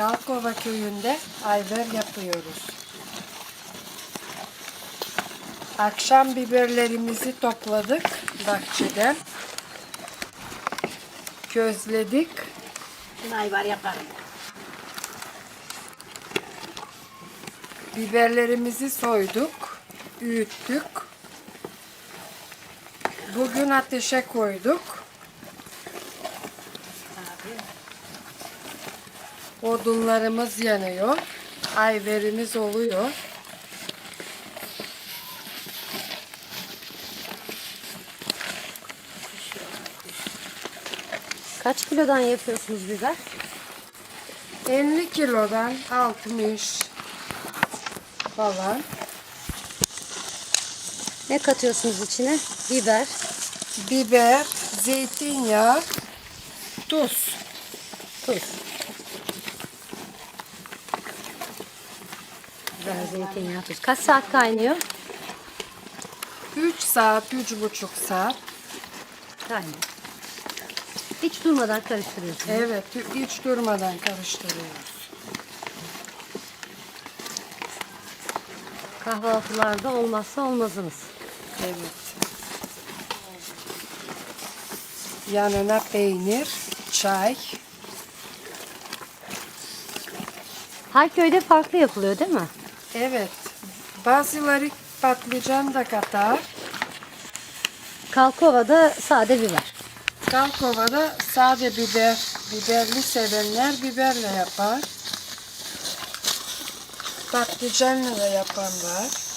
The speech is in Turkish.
Kalkova köyünde ayver yapıyoruz. Akşam biberlerimizi topladık bahçeden. Közledik. Ayvar yaparım. Biberlerimizi soyduk, öğüttük. Bugün ateşe koyduk. Odunlarımız yanıyor. Ayverimiz oluyor. Kaç kilodan yapıyorsunuz biber? 50 kilodan 60 falan. Ne katıyorsunuz içine? Biber. Biber, zeytinyağı, tuz. Tuz. Biber, zeytinyağı, tuz. Kaç saat kaynıyor? 3 saat, 3,5 saat. Kaynıyor. Hiç durmadan karıştırıyorsunuz. Evet, hiç durmadan karıştırıyoruz. Kahvaltılarda olmazsa olmazınız. Evet. Yanına peynir, çay. Her köyde farklı yapılıyor değil mi? Evet. Bazıları patlıcan da katar. Kalkova'da sade biber. Kalkova'da sade biber, biberli sevenler biberle yapar. Patlıcanla da yapan var.